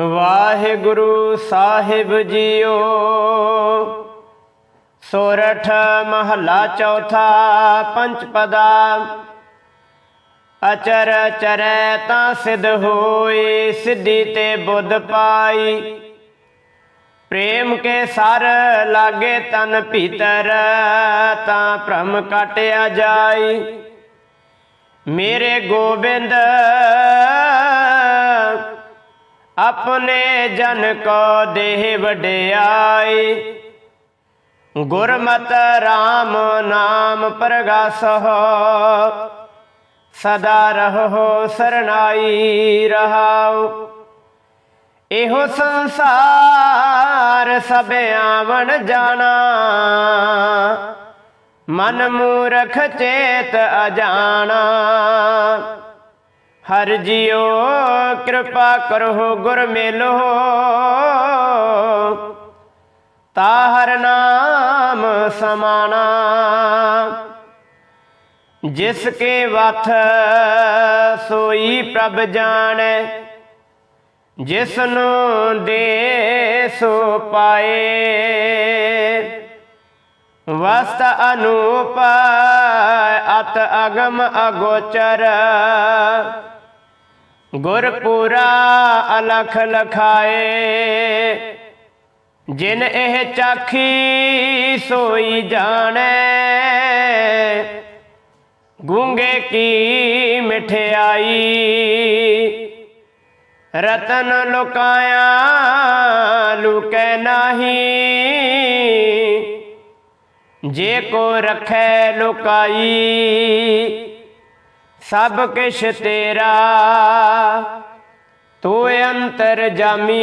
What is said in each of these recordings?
ਵਾਹਿਗੁਰੂ ਸਾਹਿਬ JIO. ਸੋਰਠ ਮਹੱਲਾ ਚੌਥਾ ਪੰਚ ਪਦਾ। ਅਚਰ ਚਰੈ ਤਾਂ ਸਿਧ ਹੋਏ ਸਿੱਧੀ ਤੇ ਬੁੱਧ ਪਾਈ। ਪ੍ਰੇਮ ਕੇ ਸਰ ਲਾਗੇ ਤਨ ਭੀਤਰ, ਤਾਂ ਭ੍ਰਮ ਕਟਿਆ ਜਾਈ। ਮੇਰੇ ਗੋਬਿੰਦ ਆਪਣੇ ਜਨ ਕੋ ਦੇਹ ਵਡਿਆਈ। ਗੁਰਮਤ RAM ਨਾਮ ਪ੍ਰਗਾਸਹੁ। ਸਦਾ ਰਹੋ ਸਰਨਾਈ ਰਹਾਉ। ਇਹੋ ਸੰਸਾਰ ਸਭ ਆਵਣ ਜਾਣਾ। ਮਨ ਮੂਰਖ ਚੇਤ ਅਜਾਣਾ। ਹਰ ਜਿਉ ਕਿਰਪਾ ਕਰੋ, ਗੁਰ ਮੇਲੋ। ਤਾ ਹਰ ਨਾਮ ਸਮਾਣਾ। ਜਿਸ ਕੇ ਵਥ ਸੋਈ ਪ੍ਰਭ ਜਾਣੈ, ਜਿਸ ਨੂੰ ਦੇ ਸੋ ਪਾਏ। ਵਸਤ ਅਨੂਪ ਅਤ ਅਗਮ ਅਗੋਚਰ ਗੁਰਪੂਰਾ ਅਲਖ ਲਖਾਏ, ਜਿਨ ਇਹ ਚਾਖੀ ਸੋਈ ਜਾਣੈ, ਗੂੰਗੇ ਕੀ ਮਠਿਆਈ, ਰਤਨ ਲੁਕਾਇਆ ਲੁਕੈ ਨਾਹੀ, ਜੇ ਕੋ ਰਖੈ ਲੁਕਾਈ ਸਭ ਕਿਛ ਤੇਰਾ। ਤੂੰ ਅੰਤਰ ਜਾਮੀ।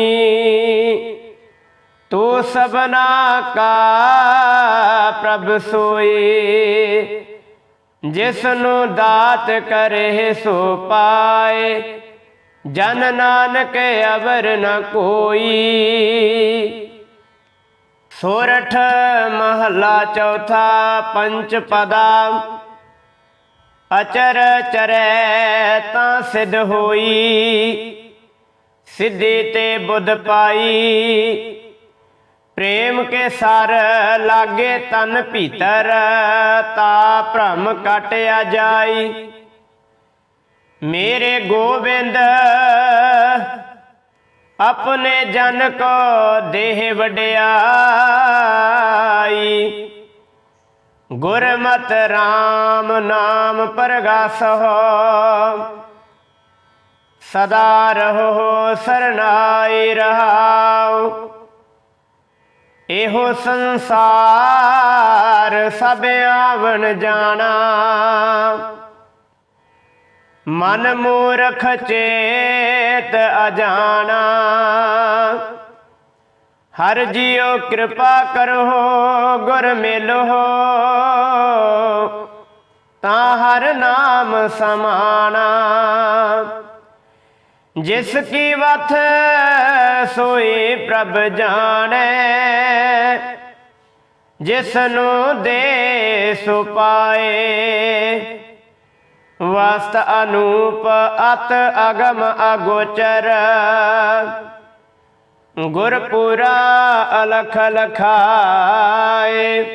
ਤੂੰ ਸਭਨਾ ਕਾ ਪ੍ਰਭ ਸੋਈ। ਜਿਸ ਨੂੰ ਦਾਤ ਕਰੇ ਸੋ ਪਾਏ। ਜਨ ਨਾਨਕ ਅਵਰ ਨ ਕੋਈ। ਸੋਰਠ ਮਹੱਲਾ ਚੌਥਾ ਪੰਚ ਪਦਾ। ਅਚਰ ਚਰੈ ਤਾਂ ਸਿਧ ਹੋਈ। ਸਿੱਧੀ ਤੇ ਬੁੱਧ ਪਾਈ। ਪ੍ਰੇਮ ਕੇ ਸਰ ਲਾਗੇ ਤਨ ਭੀਤਰ, ਤਾ ਭ੍ਰਮ ਕਟਿਆ ਜਾਈ। ਮੇਰੇ ਗੋਬਿੰਦ, ਆਪਣੇ ਜਨ ਕੋ ਦੇਹ ਵਡਿਆਈ। ਗੁਰਮਤ RAM ਨਾਮ ਪ੍ਰਗਾਸਹੁ। ਸਦਾ ਰਹੋ ਸਰਨਾਈ ਰਹਾਉ। ਇਹੋ ਸੰਸਾਰ ਸਭ ਆਵਣ ਜਾਣਾ। ਮਨ ਮੂਰਖ ਚੇਤ ਅਜਾਣਾ। ਹਰ ਜੀਓ ਕਿਰਪਾ ਕਰੋ, ਗੁਰ ਮਿਲੋ। ਤਾਂ ਹਰ ਨਾਮ ਸਮਾਣਾ। ਜਿਸ ਕੀ ਵਥ, ਸੋਈ ਪ੍ਰਭ ਜਾਣੈ। ਜਿਸ ਨੂੰ ਦੇ, ਸੋ ਪਾਏ। ਵਸਤ ਅਨੂਪ, ਅਤ ਅਗਮ ਅਗੋਚਰ। ਗੁਰਪੁਰਾ ਅਲਖ ਲਖਾਏ।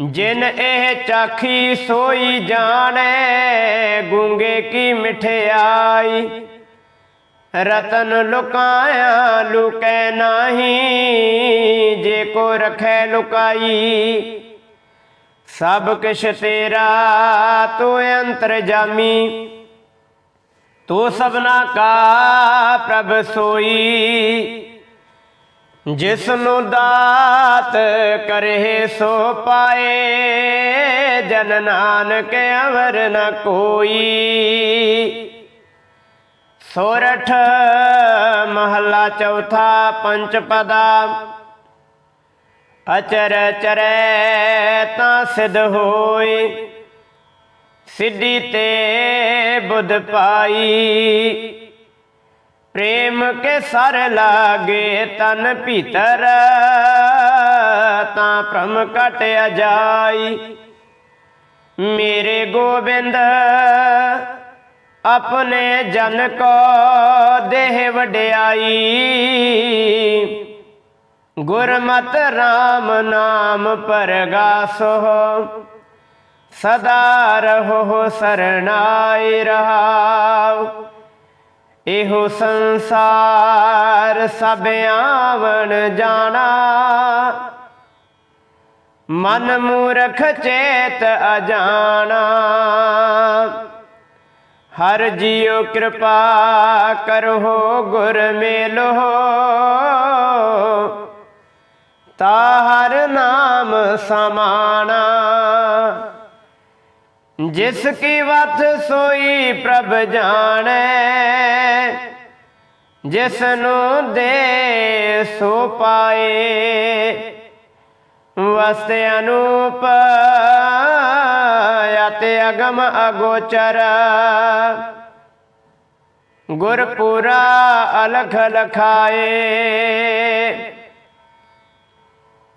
ਜਿਨ ਇਹ ਚਾਖੀ ਸੋਈ ਜਾਣੈ, ਗੂੰਗੇ ਕੀ ਮਠਿਆਈ। ਰਤਨ ਲੁਕਾਇਆ ਲੁਕੈ ਨਾਹੀ, ਜੇ ਕੋ ਰਖੈ ਲੁਕਾਈ। ਸਭ ਕਿਛ ਤੇਰਾ ਤੂੰ ਅੰਤਰ ਜਾਮੀ। ਤੂੰ ਸਭਨਾ ਕਾ ਪ੍ਰਭ ਸੋਈ ਜਿਸ ਨੂੰ ਦਾਤ ਕਰੇ ਸੋ ਪਾਏ, ਜਨ ਨਾਨਕ ਅਵਰ ਨ ਕੋਈ। ਸੋਰਠ ਮਹੱਲਾ ਚੌਥਾ ਪੰਚ ਪਦਾ, ਅਚਰ ਚਰੈ ਤਾਂ ਸਿਧ ਹੋਏ। ਸਿੱਧੀ ਤੇ ਬੁੱਧ ਪਾਈ। ਪ੍ਰੇਮ ਕੇ ਸਰ ਲਾਗੇ ਤਨ ਭੀਤਰ, ਤਾਂ ਭ੍ਰਮ ਕਟਿਆ ਜਾਈ ਮੇਰੇ ਗੋਬਿੰਦ, ਆਪਣੇ ਜਨ ਕੋ ਦੇਹ ਵਡਿਆਈ। ਗੁਰਮਤ RAM ਨਾਮ ਪਰਗਾਸੋ। ਸਦਾ ਰਹੋ ਸਰਣਾਈ ਰਹਾਉ। ਇਹੋ ਸੰਸਾਰ ਸਭ ਆਵਣ ਜਾਣਾ। ਮਨ ਮੂਰਖ ਚੇਤ ਅਜਾਣਾ। ਹਰ ਜੀਉ ਕਿਰਪਾ ਕਰੋ, ਗੁਰ ਮੇਲੋ। ਤਾ ਹਰ ਨਾਮ ਸਮਾਣਾ। ਜਿਸ ਕੀ ਵਤ ਸੋਈ ਪ੍ਰਭ ਜਾਣੈ ਜਿਸ ਨੂੰ ਦੇ ਸੋ ਪਾਏ। ਵਸਤ ਅਨੂਪ ਅਤਿ ਅਗਮ ਅਗੋਚਰ, ਗੁਰਪੁਰਾ ਅਲਖ ਲਖਾਏ।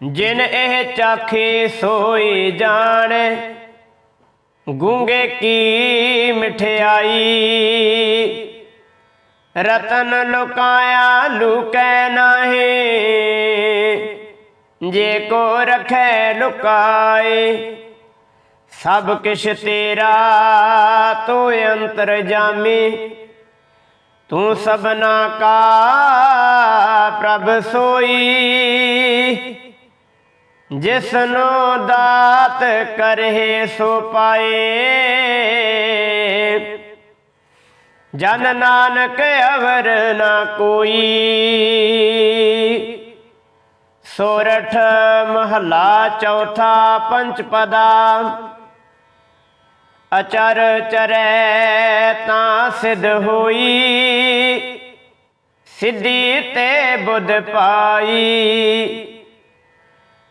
ਜਿਨ ਇਹ ਚਾਖੀ ਸੋਈ ਜਾਣੈ ਗੂੰਗੇ ਕੀ ਮਠਿਆਈ? ਰਤਨ ਲੁਕਾਇਆ ਲੁਕੈ ਨਾਹੀ। ਜੇ ਕੋ ਰਖੈ ਲੁਕਾਏ, ਸਭ ਕਿਛ ਤੇਰਾ ਤੂੰ ਅੰਤਰ ਜਾਮੀ। ਤੂੰ ਸਭਨਾ ਕਾ ਪ੍ਰਭ ਸੋਈ। ਜਿਸਨੂੰ ਦਾਤ ਕਰਹਿ ਸੋ ਪਾਏ। ਜਨ ਨਾਨਕ ਅਵਰ ਨਾ ਕੋਈ। ਸੋਰਠ ਮਹਲਾ ਚੌਥਾ ਪੰਚ ਪਦਾ। ਅਚਰ ਚਰੈ ਤਾਂ ਸਿਧ ਹੋਈ। ਸਿੱਧੀ ਤੇ ਬੁੱਧ ਪਾਈ।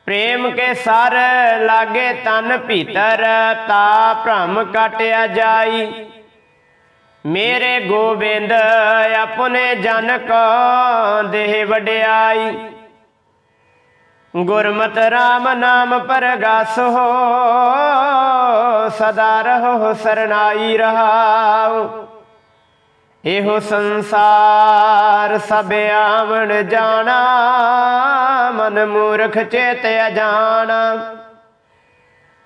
ਪ੍ਰੇਮ ਕੇ ਸਰ ਲਾਗੇ ਤਨ ਭੀਤਰ, ਤਾ ਭ੍ਰਮ ਕਟਿਆ ਜਾਈ। ਮੇਰੇ ਗੋਬਿੰਦ ਆਪਣੇ ਜਨ ਕੋ ਦੇਹ ਵਡਿਆਈ। ਗੁਰਮਤ RAM ਨਾਮ ਪਰਗਾਸ ਹੋ, ਸਦਾ ਰਹੋ ਸਰਨਾਈ ਰਹਾਉ। ਇਹੋ ਸੰਸਾਰ ਸਭ ਆਵਣ ਜਾਣਾ। ਮਨ ਮੂਰਖ ਚੇਤ ਅਜਾਣਾ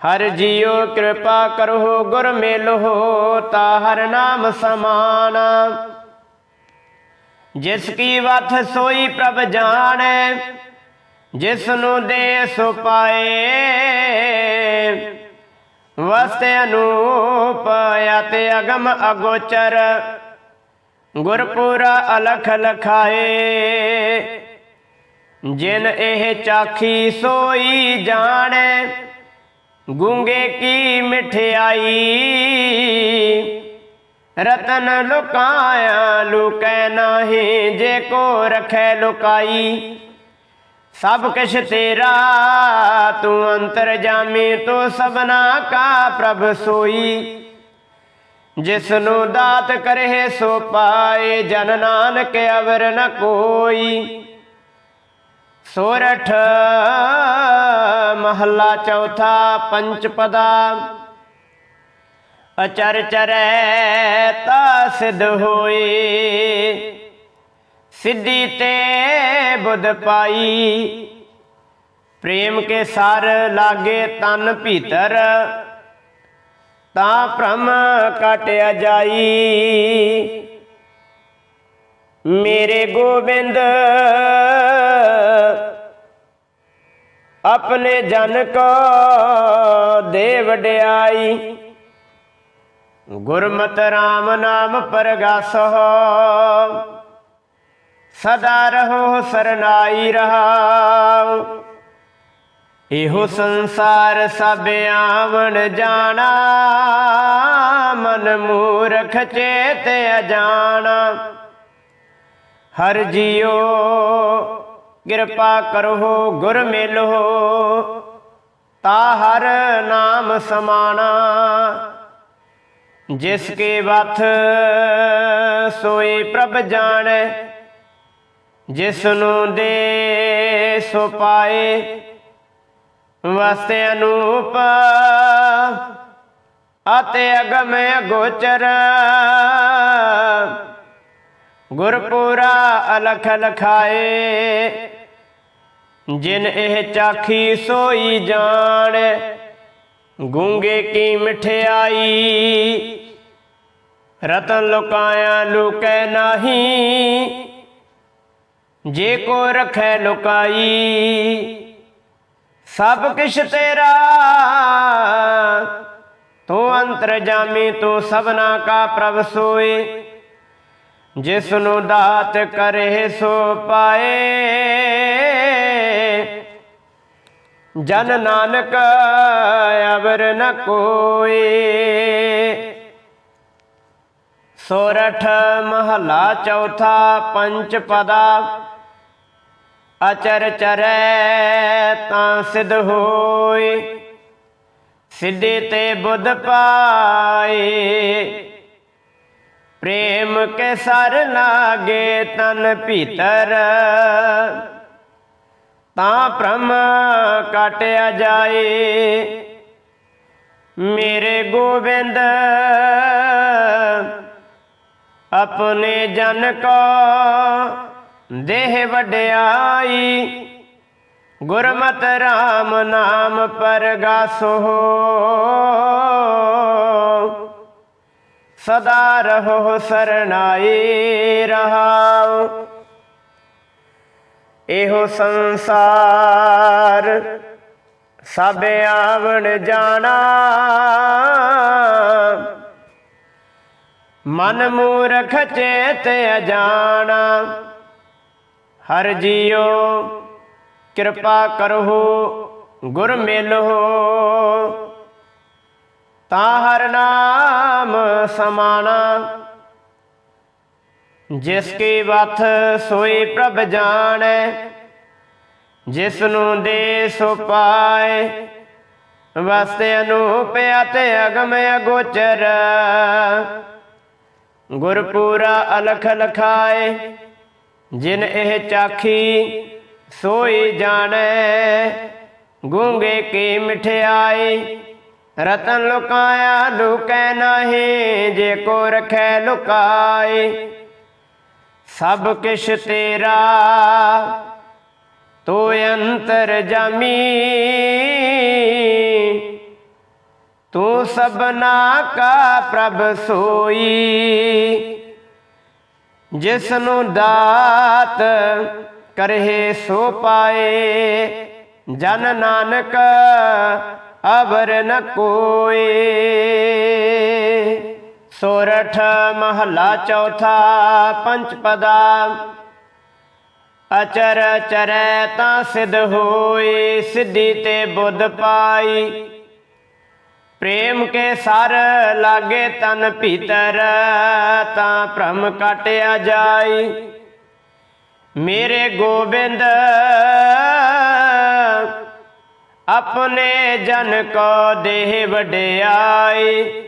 ਹਰ ਜੀਉ ਕਿਰਪਾ ਕਰੋ, ਗੁਰ ਮੇਲੋ ਤਾ ਹਰ ਨਾਮ ਸਮਾਨ। ਜਿਸ ਕੀ ਵਥ ਸੋਈ ਪ੍ਰਭ ਜਾਣੈ ਜਿਸ ਨੂੰ ਦੇ ਸੋ ਪਾਏ। ਵਸਤ ਅਨੂਪ ਅਤਿ ਅਗਮ ਅਗੋਚਰ, ਗੁਰਪੁਰਾ ਅਲਖ ਲਖਾਏ। ਜਿਨ ਇਹ ਚਾਖੀ ਸੋਈ ਜਾਣੈ, ਗੁੰਗੇ ਕੀ ਮਠਿਆਈ? ਰਤਨ ਲੁਕਾਇਆ ਲੁਕੈ ਨਾਹੀ, ਜੇ ਕੋ ਰਖੈ ਲੁਕਾਈ। ਸਭ ਕਿਛ ਤੇਰਾ, ਤੂੰ ਅੰਤਰ ਜਾਮੀ, ਤੂੰ ਸਭਨਾ ਕਾ ਪ੍ਰਭ ਸੋਈ। ਜਿਸ ਨੂੰ ਦਾਤ ਕਰੇ ਸੋ ਪਾਏ, ਜਨ ਨਾਨਕ ਅਵਰ ਨ ਕੋਈ। ਸੋਰਠ, ਮਹੱਲਾ ਚੌਥਾ ਪੰਚ ਪਦਾ ਅਚਰ ਚਰੈ ਤਾ ਸਿਧ ਹੋਏ ਸਿੱਧੀ ਤੇ ਬੁੱਧ ਪਾਈ। ਪ੍ਰੇਮ ਕੇ ਸਰ ਲਾਗੇ ਤਨ ਭੀਤਰ, ਤਾਂ ਭ੍ਰਮ ਕਟਿਆ ਜਾਈ। ਮੇਰੇ ਗੋਬਿੰਦ, ਆਪਣੇ ਜਨ ਕੋ ਦੇ ਵਡਿਆਈ ਗੁਰਮਤਿ RAM ਨਾਮ ਪਰਗਾਸੋ, ਸਦਾ ਰਹੋ ਸਰਨਾਈ ਰਹਾਉ। ਇਹੋ ਸੰਸਾਰ ਸਭ ਆਵਣ ਜਾਣਾ, ਮਨ ਮੂਰਖ ਚੇਤ ਅਜਾਣਾ। ਹਰ ਜੀਓ, ਕਿਰਪਾ ਕਰੋ ਗੁਰ ਮਿਲੋ ਤਾ ਹਰ ਨਾਮ ਸਮਾਣਾ। ਜਿਸ ਕੇ ਵਥ ਸੋਈ ਪ੍ਰਭ ਜਾਣੈ, ਜਿਸ ਨੂੰ ਦੇ ਸੋ ਪਾਏ, ਵਸਤੇ ਅਨੂਪ ਅਤੇ ਅਗਮ ਅਗੋਚਰ ਗੁਰਪੁਰਾ ਅਲਖ ਲਖਾਏ, ਜਿਨ ਇਹ ਚਾਖੀ ਸੋਈ ਜਾਣ, ਗੂੰਗੇ ਕੀ ਮਠਿਆਈ। ਰਤਨ ਲੁਕਾਇਆ ਲੁਕੈ ਨਹੀਂ, ਜੇ ਕੋ ਰਖੈ ਲੁਕਾਈ। ਸਭ ਕਿਛ ਤੇਰਾ, ਤੂੰ ਅੰਤਰ ਜਾਮੀ ਤੂੰ ਸਭਨਾ ਕਾ ਪ੍ਰਭ ਸੋਏ। ਜਿਸ ਨੂੰ ਦਾਤ ਕਰੇ ਸੋ ਪਾਏ। ਜਨ ਨਾਨਕ ਅਵਰ ਨ ਕੋਏ ਸੋਰਠ ਮਹਲਾ ਚੌਥਾ ਪੰਚ ਪਦਾ। ਅਚਰ ਚਰੈ ਤਾਂ ਸਿਧ ਹੋਏ। ਸਿੱਧੇ ਤੇ ਬੁੱਧ ਪਾਏ। ਪ੍ਰੇਮ ਕੇ ਸਰ ਲਾਗੇ ਤਨ ਭੀਤਰ ਤਾਂ ਭ੍ਰਮ ਕਾਟਿਆ ਜਾਏ ਮੇਰੇ ਗੋਬਿੰਦ ਆਪਣੇ ਜਨ ਕੋ ਦੇਹ ਵਡਿਆਈ ਗੁਰਮਤ RAM ਨਾਮ ਪਰਗਾਸੋ ਸਦਾ ਰਹੋ ਸਰਣਾਈ ਰਹਾਉ। ਇਹੋ ਸੰਸਾਰ ਸਭ ਆਵਣ ਜਾਣਾ। ਮਨ ਮੂਰਖ ਚੇਤ ਅਜਾਣਾ। ਹਰ ਜੀਓ ਕਿਰਪਾ ਕਰੋ ਗੁਰ ਮਿਲੋ ਤਾਂ ਹਰ ਨਾਮ ਸਮਾਣਾ। ਜਿਸ ਕੀ ਵਥ ਸੋਈ ਪ੍ਰਭ ਜਾਣੈ ਜਿਸ ਨੂੰ ਦੇ ਸੋ ਪਾਏ, ਵਸਤੇ ਅਨੂਪ ਅਤੇ ਅਗਮ ਅਗੋਚਰ। ਗੁਰਪੂਰਾ ਅਲਖ ਲਖਾਏ, ਜਿਨ ਇਹ ਚਾਖੀ ਸੋਈ ਜਾਣੈ, ਗੂੰਗੇ ਕੀ ਮਠਿਆਈ ਰਤਨ ਲੁਕਾਇਆ ਲੁਕੈ ਨਹੀਂ, ਜੇ ਕੋ ਰਖੈ ਲੁਕਾਏ ਸਭ ਕਿਛ ਤੇਰਾ, ਤੋ ਅੰਤਰ ਜਾਮੀ। ਤੂੰ ਸਭਨਾ ਕਾ ਪ੍ਰਭ ਸੋਈ। ਜਿਸ ਨੂੰ ਦਾਤ ਕਰਹਿ ਸੋ ਪਾਏ, ਜਨ ਨਾਨਕ ਅਬਰ ਨ ਕੋਏ ਸੋਰਠ ਮਹਲਾ ਚੌਥਾ ਪੰਚ ਪਦਾ। ਅਚਰ ਚਰੈ ਤਾਂ ਸਿਧ ਹੋਏ ਸਿੱਧੀ ਤੇ ਬੁੱਧ ਪਾਈ। ਪ੍ਰੇਮ ਕੇ ਸਰ ਲਾਗੇ ਤਨ ਭੀਤਰ, ਤਾਂ ਭ੍ਰਮ ਕਾਟਿਆ ਜਾਈ। ਮੇਰੇ ਗੋਬਿੰਦ ਆਪਣੇ ਜਨ ਕੋ ਦੇਹ ਵਡਿਆਈ।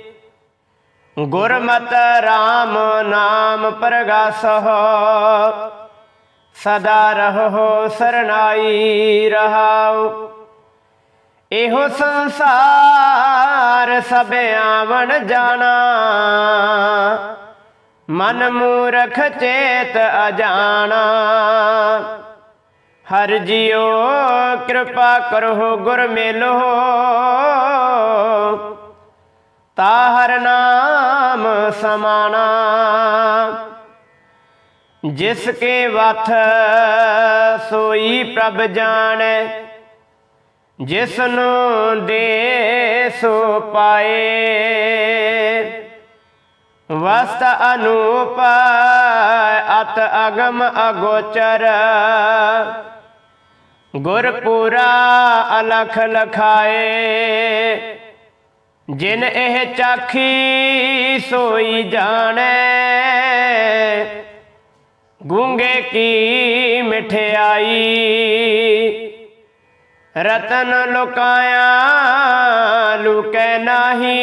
ਗੁਰਮਤ RAM ਨਾਮ ਪ੍ਰਗਾਸਹੁ। ਸਦਾ ਰਹੋ ਸਰਨਾਈ ਰਹਾਉ। ਇਹੋ ਸੰਸਾਰ ਸਭ ਆਵਣ ਜਾਣਾ। ਮਨ ਮੂਰਖ ਚੇਤ ਅਜਾਣਾ। ਹਰ ਜਿਉ ਕਿਰਪਾ ਕਰੋ ਗੁਰ ਮਿਲੋ। ਤਾ ਹਰ ਨਾਮ ਸਮਾਣਾ। ਜਿਸ ਕੇ ਵਥ ਸੋਈ ਪ੍ਰਭ ਜਾਣੈ, ਜਿਸ ਨੂੰ ਦੇ ਸੋ ਪਾਏ। ਵਸਤ ਅਨੂਪ ਅਤ ਅਗਮ ਅਗੋਚਰ। ਗੁਰਪੂਰਾ ਅਲਖ ਲਖਾਏ, ਜਿਨ ਇਹ ਚਾਖੀ ਸੋਈ ਜਾਣੈ। ਗੁੰਗੇ ਕੀ ਮਠਿਆਈ, ਰਤਨ ਲੁਕਾਇਆ ਲੁਕੈ ਨਹੀਂ।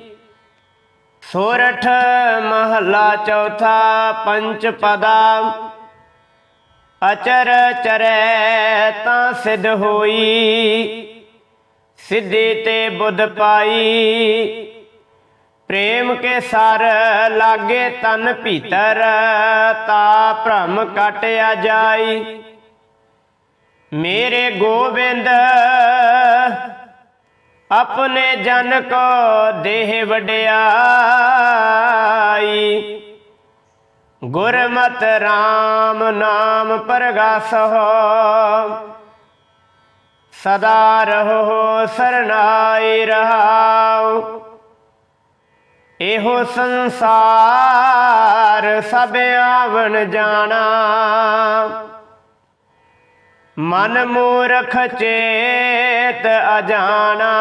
ਸੋਰਠ ਮਹੱਲਾ ਚੌਥਾ ਪੰਚ ਪਦਾ। ਅਚਰ ਚਰੈ ਤਾਂ ਸਿਧ ਹੋਈ, ਸਿੱਧੀ ਤੇ ਬੁੱਧ ਪਾਈ। ਪ੍ਰੇਮ ਕੇ ਸਰ ਲਾਗੇ ਤਨ ਭੀਤਰ, ਤਾ ਭ੍ਰਮ ਕਟਿਆ ਜਾਈ। ਮੇਰੇ ਗੋਬਿੰਦ ਆਪਣੇ ਜਨ ਕੋ ਦੇਹ ਵਡਿਆਈ। ਗੁਰਮਤ RAM ਨਾਮ ਪਰਗਾਸਹੁ ਸਦਾ ਰਹੋ ਸਰਨਾਈ ਰਹਾਉ। ਇਹੋ ਸੰਸਾਰ ਸਭ ਆਵਣ ਜਾਣਾ। ਮਨ ਮੂਰਖ ਚੇਤ ਅਜਾਣਾ।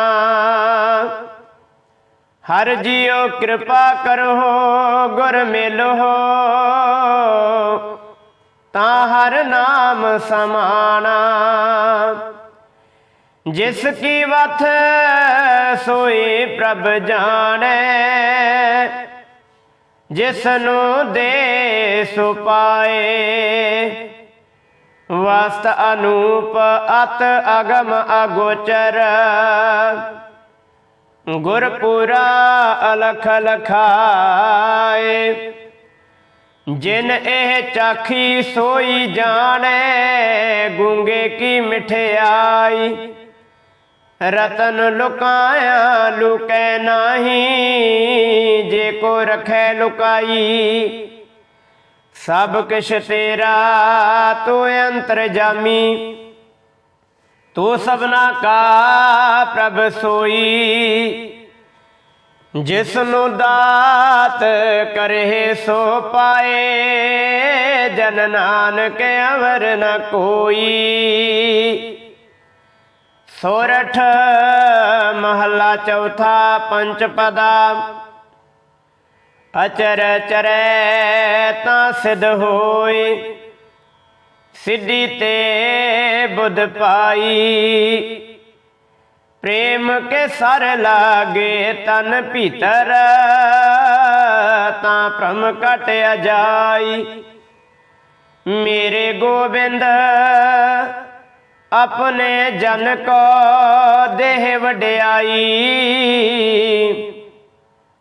ਹਰ ਜੀਓ ਕਿਰਪਾ ਕਰੋ, ਗੁਰ ਮਿਲੋ। ਤਾਂ ਹਰ ਨਾਮ ਸਮਾਣਾ। ਜਿਸ ਕੀ ਵਥ ਸੋਈ ਪ੍ਰਭ ਜਾਣੈ ਜਿਸ ਨੂੰ ਦੇ ਸੁਪਾਏ ਵਸਤ ਅਨੂਪ ਅਤ ਅਗਮ ਅਗੋਚਰ। ਗੁਰਪੁਰਾ ਅਲਖ ਲਖਾਏ। ਜਿਨ ਇਹ ਚਾਖੀ ਸੋਈ ਜਾਣੈ, ਗੁੰਗੇ ਕੀ ਮਠਿਆਈ। ਰਤਨ ਲੁਕਾਇਆ ਲੁਕੈ ਨਾਹੀ, ਜੇ ਕੋ ਰਖੈ ਲੁਕਾਈ। ਸਭ ਕਿਛ ਤੇਰਾ, ਤੂੰ ਅੰਤਰ ਜਾਮੀ ਤੂੰ ਸਭਨਾ ਕਾ ਪ੍ਰਭ ਸੋਈ। ਜਿਸ ਨੂੰ ਦਾਤ ਕਰੇ ਸੋ ਪਾਏ, ਜਨ ਨਾਨਕ ਅਵਰ ਨ ਕੋਈ। ਸੋਰਠ ਮਹੱਲਾ ਚੌਥਾ ਪੰਚ ਪਦਾ ਅਚਰ ਚਰੈ ਤਾਂ ਸਿਧ ਹੋਏ ਸਿੱਧੀ ਤੇ ਬੁੱਧ ਪਾਈ। ਪ੍ਰੇਮ ਕੇ ਸਰ ਲਾਗੇ ਤਨ ਭੀਤਰ, ਤਾਂ ਭ੍ਰਮ ਕਟਿਆ ਜਾਈ ਮੇਰੇ ਗੋਬਿੰਦ, ਆਪਣੇ ਜਨ ਕੋ ਦੇਹ ਵਡਿਆਈ।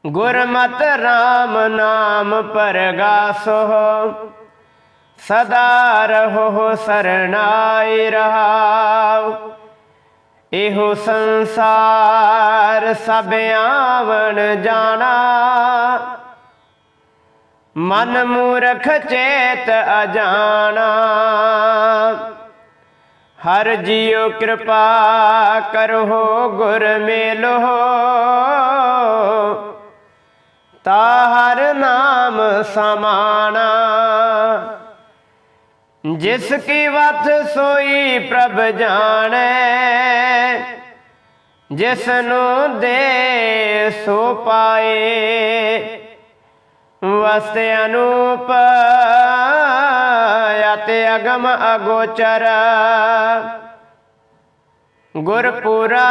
ਗੁਰਮਤ RAM ਨਾਮ ਪਰਗਾਸੋ, ਸਦਾ ਰਹੋ ਸਰਣਾਈ ਰਹਾਉ। ਇਹੋ ਸੰਸਾਰ ਸਭ ਆਵਣ ਜਾਣਾ। ਮਨ ਮੂਰਖ ਚੇਤ ਅਜਾਣਾ। ਹਰ ਜੀਉ ਕਿਰਪਾ ਕਰੋ ਗੁਰ ਮੇਲੋ। ਤਾ ਹਰ ਨਾਮ ਸਮਾਣਾ। ਜਿਸ ਕੀ ਵਤ ਸੋਈ ਪ੍ਰਭ ਜਾਣੈ ਜਿਸ ਨੂੰ ਦੇ ਸੋ ਪਾਏ। ਵਸਤ ਅਨੂਪ ਅਤਿ ਅਗਮ ਅਗੋਚਰ। ਗੁਰਪੁਰਾ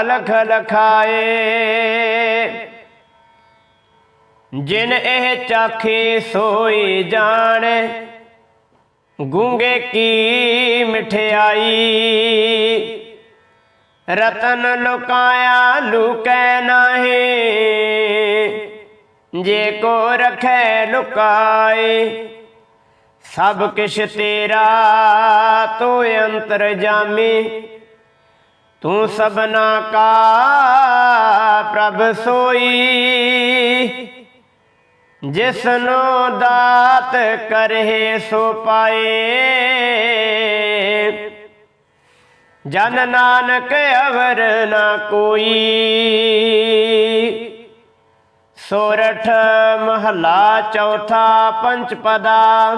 ਅਲਖ ਲਖਾਏ। ਜਿਨ ਇਹ ਚਾਖੇ ਸੋਈ ਜਾਣੈ, ਗੂੰਗੇ ਕੀ ਮਠਿਆਈ। ਰਤਨ ਲੁਕਾਇਆ ਲੁਕੈ ਨਾਹੀ, ਜੇ ਕੋ ਰਖੈ ਲੁਕਾਏ, ਸਭ ਕਿਛ ਤੇਰਾ ਤੂੰ ਅੰਤਰ ਜਾਮੀ। ਤੂੰ ਸਭਨਾ ਕਾ ਪ੍ਰਭ ਸੋਈ ਜਿਸ ਦਾਤ ਕਰੇ ਸੋ ਪਾਏ। ਜਨ ਨਾਨਕ ਅਵਰ ਨਾ ਕੋਈ। ਸੋਰਠ ਮਹਲਾ ਚੌਥਾ ਪੰਚ ਪਦਾ।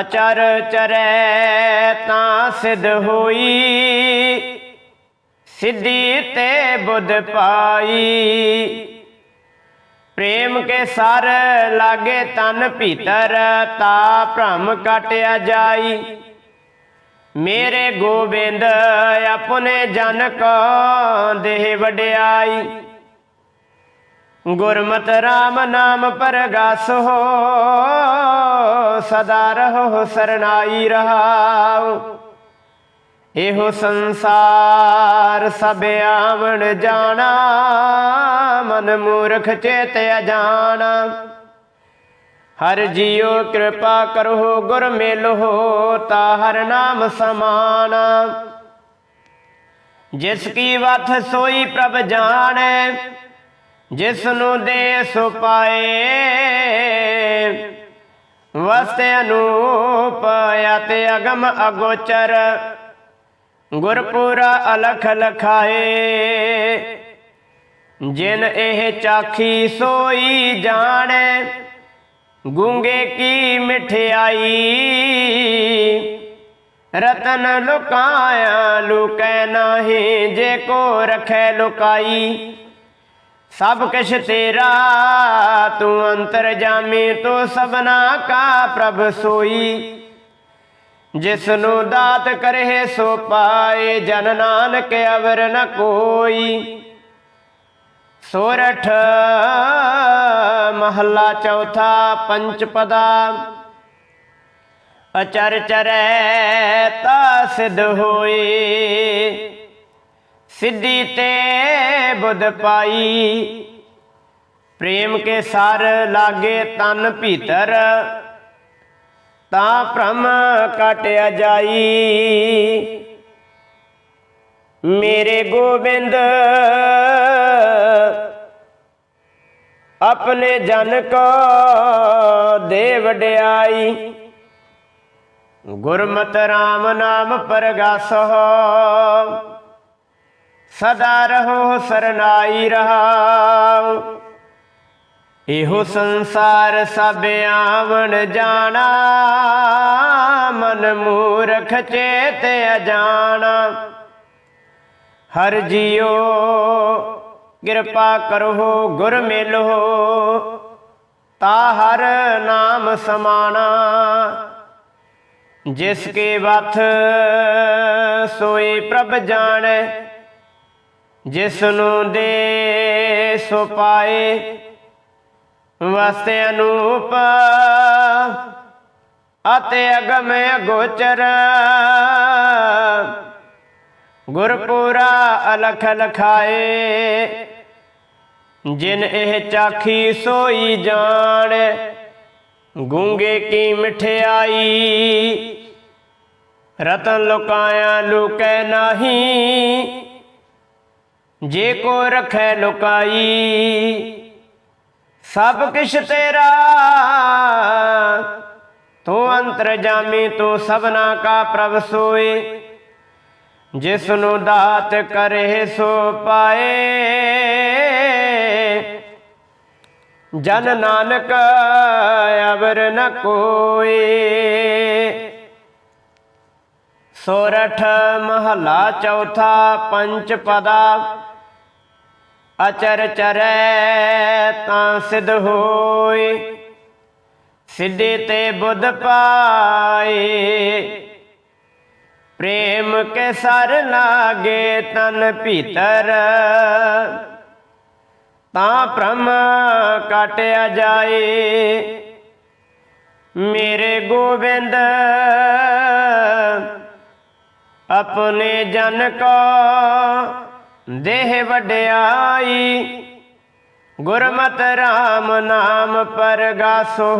ਅਚਰ ਚਰੈ ਤਾਂ ਸਿਧ ਹੋਈ। ਸਿੱਧੀ ਤੇ ਬੁੱਧ ਪਾਈ। ਪ੍ਰੇਮ ਕੇ ਸਰ ਲਾਗੇ ਤਨ ਭੀਤਰ, ਤਾ ਭ੍ਰਮ ਕਟਿਆ ਜਾਈ। ਮੇਰੇ ਗੋਬਿੰਦ ਆਪਣੇ ਜਨ ਕੋ ਦੇਹ ਵਡਿਆਈ। ਗੁਰਮਤ RAM ਨਾਮ ਪਰਗਾਸ ਹੋ, ਸਦਾ ਰਹੋ ਸਰਨਾਈ ਰਹਾਉ। ਇਹੋ ਸੰਸਾਰ ਸਭ ਆਵਣ ਜਾਣਾ, ਮਨ ਮੂਰਖ ਚੇਤ ਅਜਾਣਾ। ਹਰ ਜੀਉ ਕਿਰਪਾ ਕਰੋ, ਗੁਰ ਹੋ ਤਾ ਹਰ ਨਾਮ ਸਮਾਨ ਜਿਸ ਕੀ ਵਥ ਸੋਈ ਪ੍ਰਭ ਜਾਣੈ ਜਿਸ ਨੂੰ ਦੇ ਸੋ ਪਾਏ। ਵਸਤੇ ਅਨੂਪ ਤੇ ਅਗਮ ਅਗੋਚਰ। ਗੁਰਪੁਰਾ ਅਲਖ ਲਖਾਏ। ਜਿਨ ਇਹ ਚਾਖੀ ਸੋਈ ਜਾਣੈ, ਗੂੰਗੇ ਕੀ ਮਠਿਆਈ। ਰਤਨ ਲੁਕਾਇਆ ਲੁਕੈ ਨਾਹੀ, ਜੇ ਕੋ ਰਖੈ ਲੁਕਾਈ। ਸਭ ਕਿਛ ਤੇਰਾ, ਤੂੰ ਅੰਤਰ ਜਾਮੀ, ਤੂੰ ਸਭਨਾ ਕਾ ਪ੍ਰਭ ਸੋਈ। ਜਿਸ ਨੂੰ ਦਾਤ ਕਰੇ ਸੋ ਪਾਏ ਜਨ ਨਾਨਕ ਅਵਰ ਨ ਕੋਈ। ਸੋਰਠ ਮਹੱਲਾ ਚੌਥਾ ਪੰਚ ਪਦਾ। ਅਚਰ ਚਰੈ ਤਾ ਸਿਧ ਹੋਏ। ਸਿੱਧੀ ਤੇ ਬੁੱਧ ਪਾਈ। ਪ੍ਰੇਮ ਕੇ ਸਰ ਲਾਗੇ ਤਨ ਭੀਤਰ। ਤਾਂ ਭ੍ਰਮ ਕਟਿਆ ਜਾਈ ਮੇਰੇ ਗੋਬਿੰਦ, ਆਪਣੇ ਜਨ ਕੋ ਦੇ ਵਡਿਆਈ ਗੁਰਮਤਿ RAM ਨਾਮ ਪਰਗਾਸੋ ਸਦਾ ਰਹੋ ਸਰਨਾਈ ਰਹਾਉ। ਇਹੋ ਸੰਸਾਰ ਸਭ ਆਵਣ ਜਾਣਾ, ਮਨ ਮੂਰਖ ਚੇਤ ਅਜਾਣਾ। ਹਰ ਜੀਓ, ਕਿਰਪਾ ਕਰੋ, ਗੁਰ ਮਿਲੋ, ਤਾ ਹਰ ਨਾਮ ਸਮਾਣਾ। ਜਿਸ ਕੇ ਵਥ ਸੋਈ ਪ੍ਰਭ ਜਾਣੈ, ਜਿਸ ਨੂੰ ਦੇ ਸੋ ਪਾਏ ਵਸਤੇ ਅਨੂਪ ਅਤੇ ਅਗਮ ਅਗੋਚਰ। ਗੁਰਪੂਰਾ ਅਲਖ ਲਖਾਏ, ਜਿਨ ਇਹ ਚਾਖੀ ਸੋਈ ਜਾਣ, ਗੂੰਗੇ ਕੀ ਮਠਿਆਈ। ਰਤਨ ਲੁਕਾਇਆ ਲੁਕੈ ਨਹੀਂ, ਜੇ ਕੋ ਰਖੈ ਲੁਕਾਈ। ਸਭ ਕਿਛ ਤੇਰਾ। ਤੂੰ ਅੰਤਰ ਜਾਮੀ ਤੂੰ ਸਭਨਾ ਕਾ ਪ੍ਰਭ ਸੋਏ ਜਿਸ ਨੂੰ ਦਾਤ ਕਰੇ ਸੋ ਪਾਏ। ਜਨ ਨਾਨਕ, ਅਵਰ ਨ ਕੋਏ ਸੋਰਠ ਮਹਲਾ ਚੌਥਾ ਪੰਚ ਪਦਾ। ਅਚਰ ਚਰੈ ਤਾਂ ਸਿਧ ਹੋਏ ਸਿੱਧੇ ਤੇ ਬੁੱਧ ਪਾਏ ਪ੍ਰੇਮ ਕੇ ਸਰ ਲਾਗੇ ਤਨ ਭੀਤਰ, ਤਾਂ ਭ੍ਰਮ ਕਾਟਿਆ ਜਾਏ। ਮੇਰੇ ਗੋਬਿੰਦ, ਆਪਣੇ ਜਨ ਕੋ ਦੇਹ ਵਡਿਆਈ, ਗੁਰਮਤ RAM ਨਾਮ ਪਰਗਾਸੋ।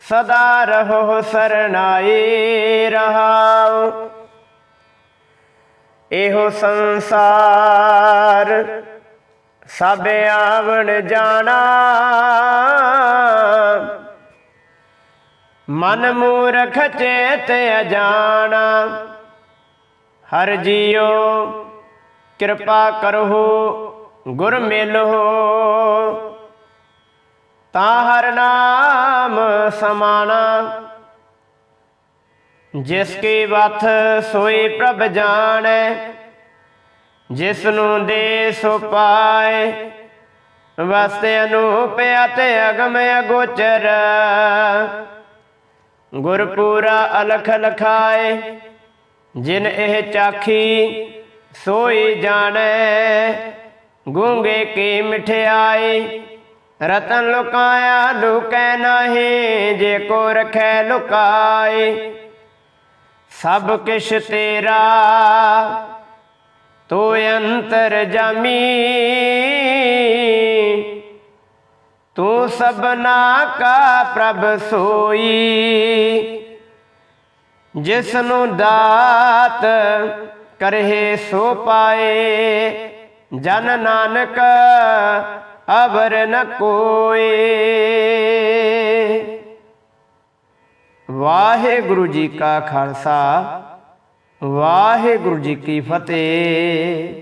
ਸਦਾ ਰਹੋ ਸਰਨਾਈ ਰਹਾਉ। ਇਹੋ ਸੰਸਾਰ ਸਭ ਆਵਣ ਜਾਣਾ। ਮਨ ਮੂਰਖ ਚੇਤ ਅਜਾਣਾ। ਹਰ ਜੀਓ ਕਿਰਪਾ ਕਰੋ ਗੁਰ ਮਿਲੋ ਤਾਂ ਹਰ ਨਾਮ ਸਮਾਣਾ, ਜਿਸ ਕੀ ਵਥ ਸੋਈ ਪ੍ਰਭ ਜਾਣੈ ਜਿਸ ਨੂੰ ਦੇ ਸੋ ਪਾਏ, ਵਸਤੇ ਅਨੂਪ ਅਤੇ ਅਗਮ ਅਗੋਚਰ। ਗੁਰਪੂਰਾ ਅਲਖ ਲਖਾਏ ਜਿਨ ਇਹ ਚਾਖੀ ਸੋਈ ਜਾਣੈ, ਗੂੰਗੇ ਕੀ ਮਠਿਆਈ? ਰਤਨ ਲੁਕਾਇਆ ਲੁਕੈ ਨਹੀਂ, ਜੇ ਕੋ ਰਖੈ ਲੁਕਾਏ ਸਭ ਕਿਛ ਤੇਰਾ, ਤੋ ਅੰਤਰ ਜਾਮੀ। ਤੂੰ ਸਭਨਾ ਕਾ ਪ੍ਰਭ ਸੋਈ। ਜਿਸ ਨੂੰ ਦਾਤ ਕਰਹਿ ਸੋ ਪਾਏ, ਜਨ ਨਾਨਕ ਅਵਰ ਨ ਕੋਏ। ਵਾਹਿਗੁਰੂ ਜੀ ਕਾ ਖਾਲਸਾ, ਵਾਹਿਗੁਰੂ ਜੀ ਕੀ ਫਤਿਹ।